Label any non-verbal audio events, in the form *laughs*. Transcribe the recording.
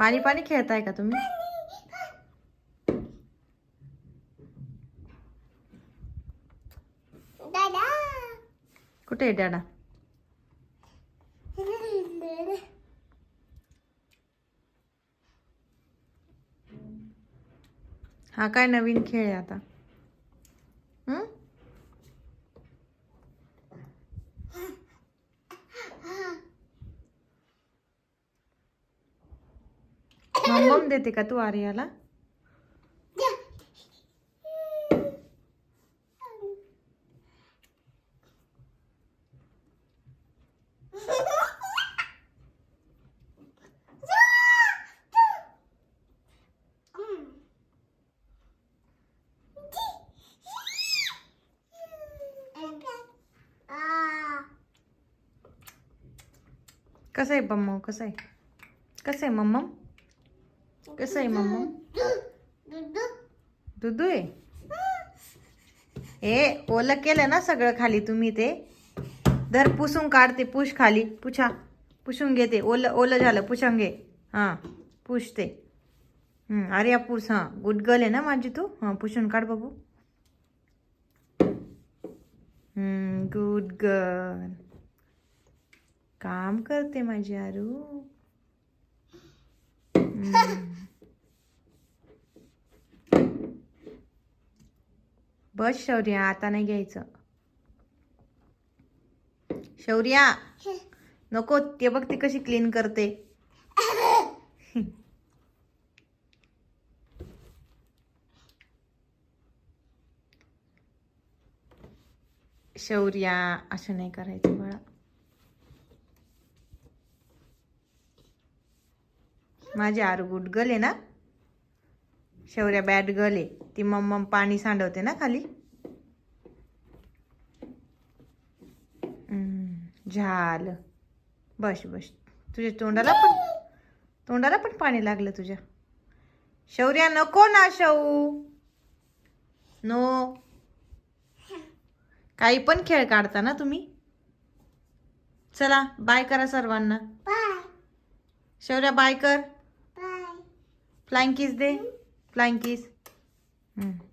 पाणी पाणी खेळताय का तुम्ही? कुठे आहे डॅडा हा काय नवीन खेळ आहे आता हं? मम्मम देते का तू आर्याला? कसं आहे बम्मम कसं आहे? कसं आहे मम्मम? कसं आहे मम्मम दुधू आहे हे ओलं केलं ना सगळं खाली तुम्ही ते. धर पुसून काढते पुश खाली. पुछा पुसून घेते ओलं ओलं झालं पुसून घे. हां पुसते अरे या हां. गुड गर्ल आहे ना माझी तू? हां पुसून काढ बाबू गुड गर्ल काम करते माझी आरू. *laughs* बस शौर्या आता नाही घ्यायचं. शौर्या नको ते बघ ती कशी क्लीन करते. *laughs* शौर्या असं नाही करायचं बाळा. माझी आरू गुड गर्ल आहे ना? शौर्या बॅड गर्ल आहे. ती मम्मम पाणी सांडवते ना खाली? झालं. बस बस. तुझ्या तोंडाला पण तोंडाला पण पाणी लागलं तुझ्या. शौर्या नको ना शौ नो. काही पण खेळ काढता ना तुम्ही? चला बाय करा सर्वांना. बाय शौर्या बाय कर. बाय फ्लाइंग किस दे फ्लाइंग किस हम्म.